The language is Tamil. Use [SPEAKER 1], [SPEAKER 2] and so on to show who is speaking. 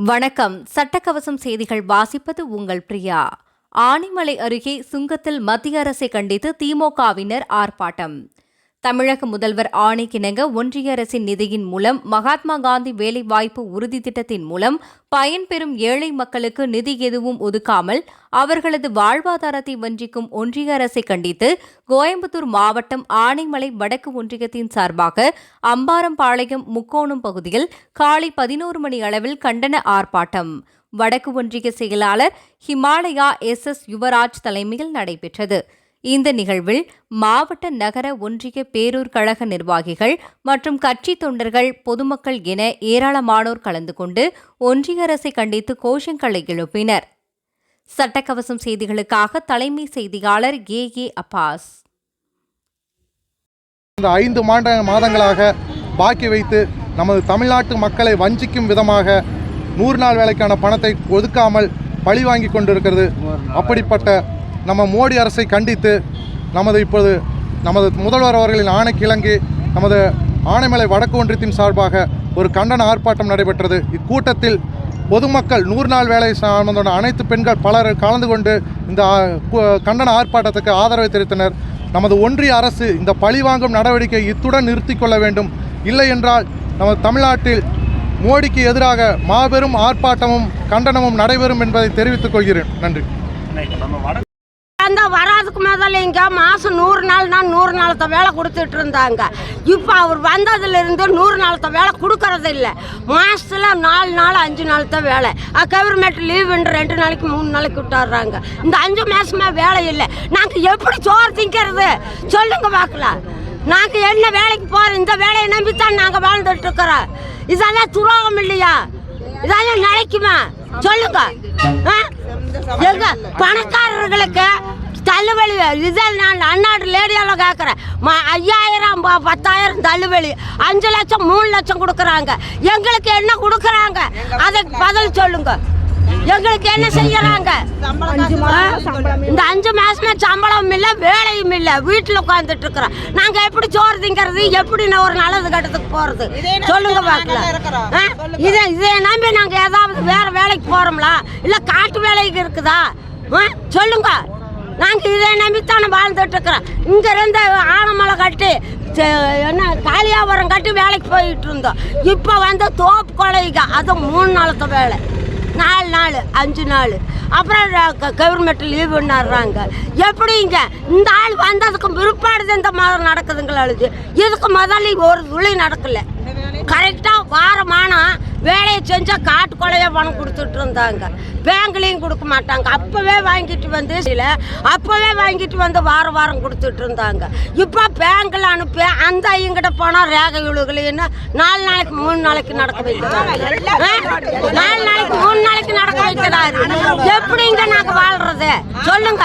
[SPEAKER 1] வணக்கம். சட்டக்கவசம் செய்திகள் வாசிப்பது உங்கள் பிரியா. ஆனிமலை அருகே சுங்கத்தில் மத்திய அரசை கண்டித்து திமுகவினர் ஆர்ப்பாட்டம். தமிழக முதல்வர் ஆணைக்கிணங்க ஒன்றிய அரசின் நிதியின் மூலம் மகாத்மா காந்தி வேலைவாய்ப்பு உறுதி திட்டத்தின் மூலம் பயன்பெறும் ஏழை மக்களுக்கு நிதி எதுவும் ஒதுக்காமல் அவர்களது வாழ்வாதாரத்தை வஞ்சிக்கும் ஒன்றிய அரசை கண்டித்து கோயம்புத்தூர் மாவட்டம் ஆனைமலை வடக்கு ஒன்றியத்தின் சார்பாக அம்பாரம்பாளையம் முக்கோணம் பகுதியில் காலை பதினோரு மணி அளவில் கண்டன ஆர்ப்பாட்டம். வடக்கு ஒன்றிய செயலாளர் ஹிமாலயா எஸ் எஸ் யுவராஜ் தலைமையில் நடைபெற்றது. இந்த நிகழ்வில் மாவட்ட நகர ஒன்றிய பேரூர் கழக நிர்வாகிகள் மற்றும் கட்சி தொண்டர்கள் பொதுமக்கள் என ஏராளமானோர் கலந்து கொண்டு ஒன்றிய அரசை கண்டித்து கோஷங்களை எழுப்பினர். சட்டக்கவசம் செய்திகளுக்காக தலைமை செய்தியாளர் ஏ. ஏ. அப்பாஸ்.
[SPEAKER 2] இந்த ஐந்து மாத மாதங்களாக பாக்கி வைத்து நமது தமிழ்நாட்டு மக்களை வஞ்சிக்கும் விதமாக நூறு நாள் வேலைக்கான பணத்தை ஒதுக்காமல் பழி வாங்கி கொண்டிருக்கிறது. அப்படிப்பட்ட நம்ம மோடி அரசை கண்டித்து நமது இப்போது நமது முதல்வர் அவர்களின் ஆணைக்கிழங்கு நமது ஆனைமலை வடக்கு ஒன்றியத்தின் சார்பாக ஒரு கண்டன ஆர்ப்பாட்டம் நடைபெற்றது. இக்கூட்டத்தில் பொதுமக்கள் நூறு நாள் வேலை சம்பந்தமான அனைத்து பெண்கள் பலர் கலந்து கொண்டு இந்த கண்டன ஆர்ப்பாட்டத்துக்கு ஆதரவை தெரிவித்தனர். நமது ஒன்றிய அரசு இந்த பழிவாங்கும் நடவடிக்கை இத்துடன் நிறுத்தி கொள்ள வேண்டும். இல்லை என்றால் நமது தமிழ்நாட்டில் மோடிக்கு எதிராக மாபெரும் ஆர்ப்பாட்டமும் கண்டனமும் நடைபெறும் என்பதை தெரிவித்துக் கொள்கிறேன். நன்றி.
[SPEAKER 3] அந்த வராதுக்கு முதல்ல இங்கே மாதம் நூறு நாள்னா நூறு நாளத்த வேலை கொடுத்துட்டு இருந்தாங்க. இப்போ அவர் வந்ததுலேருந்து நூறு நாளத்த வேலை கொடுக்கறது இல்லை. மாதத்தில் நாலு நாள் அஞ்சு நாளத்த வேலை. கவர்மெண்ட் லீவுன்னு ரெண்டு நாளைக்கு மூணு நாளைக்கு விட்டுறாங்க. இந்த அஞ்சு மாதமாக வேலை இல்லை. நாங்கள் எப்படி சோறு திங்கிறது? சொல்லுங்க பார்க்கலாம். நாங்கள் என்ன வேலைக்கு போகிறோம் இந்த வேலையை நம்பித்தான் நாங்கள் வாழ்ந்துட்டு இருக்கிறோம். இதெல்லாம் துரோகம் இல்லையா? இதெல்லாம் நினைக்குமா சொல்லுங்க. ஆ? எங்க பணக்காரர்களுக்கு தள்ளுவலி இதில் நான் அண்ணாடு லேடியால் கேட்குறேன் ம ஐயாயிரம் பத்தாயிரம் தள்ளுவலி அஞ்சு லட்சம் மூணு லட்சம் கொடுக்குறாங்க. எங்களுக்கு என்ன கொடுக்குறாங்க? அதுக்கு பதில் சொல்லுங்க. எங்களுக்கு என்ன செய்யறாங்க? இந்த அஞ்சு மாசமே சம்பளம் இல்லை வேலையும் இல்லை. வீட்டில் உட்காந்துட்டு இருக்கிறோம். நாங்கள் எப்படி சோறு திங்கிறது? எப்படி ஒரு நல்லது கட்டத்துக்கு போகிறது சொல்லுங்க பார்க்கலாம் ஆ? இதை இதை நம்பி நாங்கள் ஏதாவது வேற வேலைக்கு போகிறோம்ல இல்லை காட்டு வேலைக்கு இருக்குதா? சொல்லுங்க. நாங்கள் இதை நம்பித்தானே வாழ்ந்துட்டு இருக்கிறோம். இங்கேருந்து ஆனமலை கட்டி என்ன காளியாபுரம் கட்டி வேலைக்கு போயிட்டு இருந்தோம். இப்போ வந்து தோப்பு கொலைங்க அது மூணு நாளத்த வேலை. நாலு நாள் அஞ்சு நாள். அப்புறம் கவர்மெண்ட் லீவுன்னாடுறாங்க எப்படிங்க? இந்த ஆள் வந்ததுக்கு பிற்பாடு இந்த மாதிரி நடக்குதுங்களா அழுது? இதுக்கு முதல்ல ஒரு துளி நடக்கல? கரெக்டாக வாரமானா வேலையை செஞ்சால் காட்டு கொலையாக பணம் கொடுத்துட்டு இருந்தாங்க. பேங்க்லேயும் கொடுக்க மாட்டாங்க. அப்போவே வாங்கிட்டு வந்து சில அப்போவே வாங்கிட்டு வந்து வாரம் வாரம் கொடுத்துட்டு இருந்தாங்க. இப்போ பேங்க்கில் அனுப்பி அந்த ஐயங்கிட்ட போனால் ரேகை விழுகலைன்னு நாலு நாளைக்கு மூணு நாளைக்கு நடக்க வைக்கிறாங்க ஆ? நாலு நாளைக்கு மூணு நாளைக்கு நடக்க வைக்கிறாரு. எப்படிங்க நாங்கள் வாழ்றது? சொல்லுங்க.